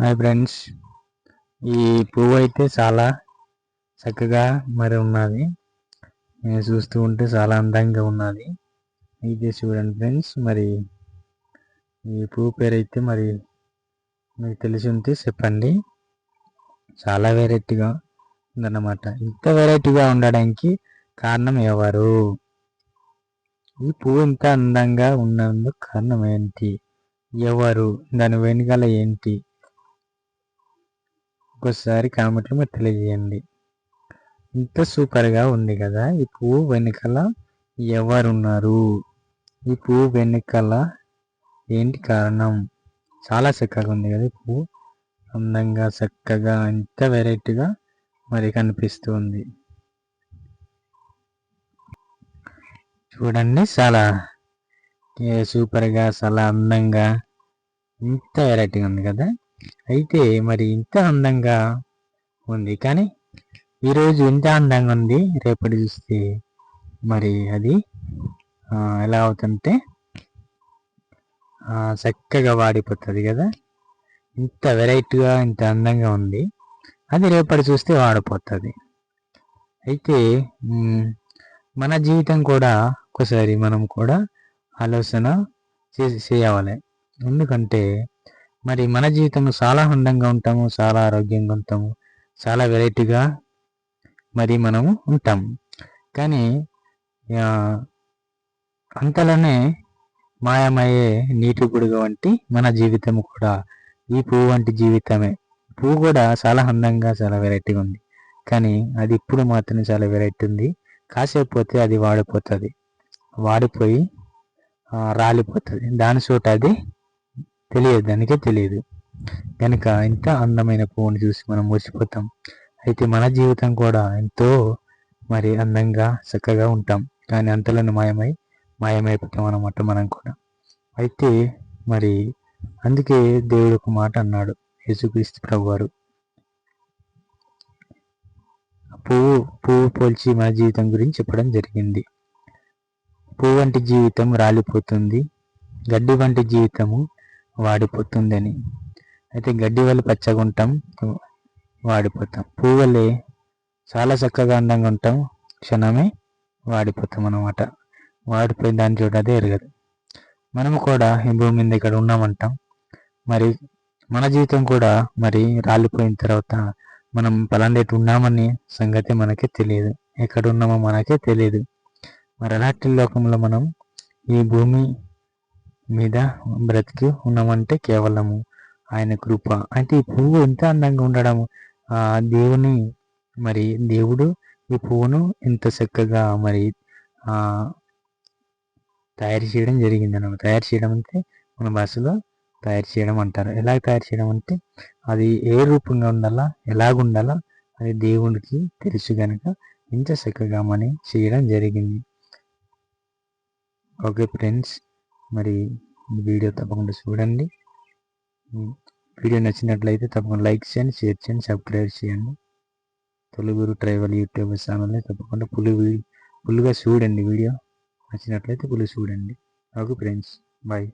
Hi friends. ఈ పువ్వు అయితే చాలా చక్కగా మరి ఉన్నది. నేను చూస్తూ ఉంటే చాలా అందంగా ఉన్నది. ఇది చూడండి ఫ్రెండ్స్ మరి ఈ పువ్వు పేరు అయితే మరి మీకు తెలిసి ఉంటే చెప్పండి. చాలా వెరైటీగా ఉందన్నమాట. ఇంత వెరైటీగా ఉండడానికి కారణం ఎవరు? ఈ పువ్వు ఇంత అందంగా ఉన్నందుకు కారణం ఏంటి? ఎవరు? దాని వెనుకల ఏంటి? ఒకసారి కామెంట్లో మీరు తెలియజేయండి. ఇంత సూపర్గా ఉంది కదా ఈ పువ్వు వెనుకల ఎవరున్నారు? ఈ పువ్వు వెనుకల ఏంటి కారణం? చాలా చక్కగా ఉంది కదా ఈ పువ్వు. అందంగా చక్కగా ఇంత వెరైటీగా మరి కనిపిస్తుంది. చూడండి చాలా సూపర్గా చాలా అందంగా ఇంత వెరైటీగా ఉంది కదా. అయితే మరి ఇంత అందంగా ఉంది. కానీ ఈరోజు ఇంత అందంగా ఉంది. రేపటి చూస్తే మరి అది ఎలా అవుతుంటే చక్కగా వాడిపోతుంది కదా. ఇంత వెరైటీగా ఇంత అందంగా ఉంది. అది రేపటి చూస్తే వాడిపోతుంది. అయితే మన జీవితం కూడా ఒకసారి మనం కూడా ఆలోచన చేసి చేయాలి. ఎందుకంటే మరి మన జీవితంలో చాలా అందంగా ఉంటాము చాలా ఆరోగ్యంగా ఉంటాము చాలా వెరైటీగా మరి మనము ఉంటాము కానీ అంతలోనే మాయమయ్యే నీటి గుడుగ వంటి మన జీవితం కూడా ఈ పువ్వు వంటి జీవితమే. పువ్వు కూడా చాలా అందంగా చాలా వెరైటీగా ఉంది. కానీ అది ఇప్పుడు మాత్రం చాలా వెరైటీ ఉంది. కాసేపు పోతే అది వాడిపోతుంది. వాడిపోయి రాలిపోతుంది. దాని చోట అది తెలియదు దానికే తెలియదు. కనుక ఇంత అందమైన పువ్వుని చూసి మనం మర్చిపోతాం. అయితే మన జీవితం కూడా ఎంతో మరి అందంగా చక్కగా ఉంటాం. కానీ అంతలోనే మాయమై మాయమైపోతాం అన్నమాట మనం కూడా. అయితే మరి అందుకే దేవుడు ఒక మాట అన్నాడు యేసుక్రీస్తు ప్రభు వారు పువ్వు పువ్వు పోల్చి మన జీవితం గురించి చెప్పడం జరిగింది. పువ్వు వంటి జీవితం రాలిపోతుంది. గడ్డి వంటి జీవితము వాడిపోతుందని. అయితే గడ్డి వల్ల పచ్చగా ఉంటాం వాడిపోతాం. పువ్వులే చాలా చక్కగా అందంగా ఉంటాం. క్షణమే వాడిపోతాం అన్నమాట. వాడిపోయిన దాని చూడదే ఎరగదు. మనము కూడా ఈ భూమి మీద ఇక్కడ ఉన్నామంటాం. మరి మన జీవితం కూడా మరి రాలిపోయిన తర్వాత మనం పలాండేటి ఉన్నామని సంగతి మనకే తెలియదు. ఎక్కడ ఉన్నామో మనకే తెలియదు. మరి అలాంటి లోకంలో మనం ఈ భూమి మీద బ్రతికి ఉన్నామంటే కేవలము ఆయన కృప. అంటే ఈ పువ్వు ఎంత అందంగా ఉండడము? ఆ దేవుని మరి దేవుడు ఈ పువ్వును ఎంత చక్కగా మరి ఆ తయారు చేయడం జరిగింది అన్నమాట తయారు చేయడం అంటే మన భాషలో తయారు చేయడం అంటారు. ఎలా తయారు చేయడం అంటే అది ఏ రూపంగా ఉండాలా ఎలాగుండాలా అది దేవుడికి తెలుసు కనుక ఇంత చక్కగా మనీ చేయడం జరిగింది. ఓకే ఫ్రెండ్స్ మరి వీడియో తప్పకుండా చూడండి. వీడియో నచ్చినట్లయితే తప్పకుండా లైక్ చేయండి షేర్ చేయండి సబ్స్క్రైబ్ చేయండి. తొలుగురు ట్రైవల్ యూట్యూబ్ ఛానల్ని తప్పకుండా పులి ఫుల్గా చూడండి వీడియో. నచ్చినట్లయితే పులి చూడండి. Okay friends bye.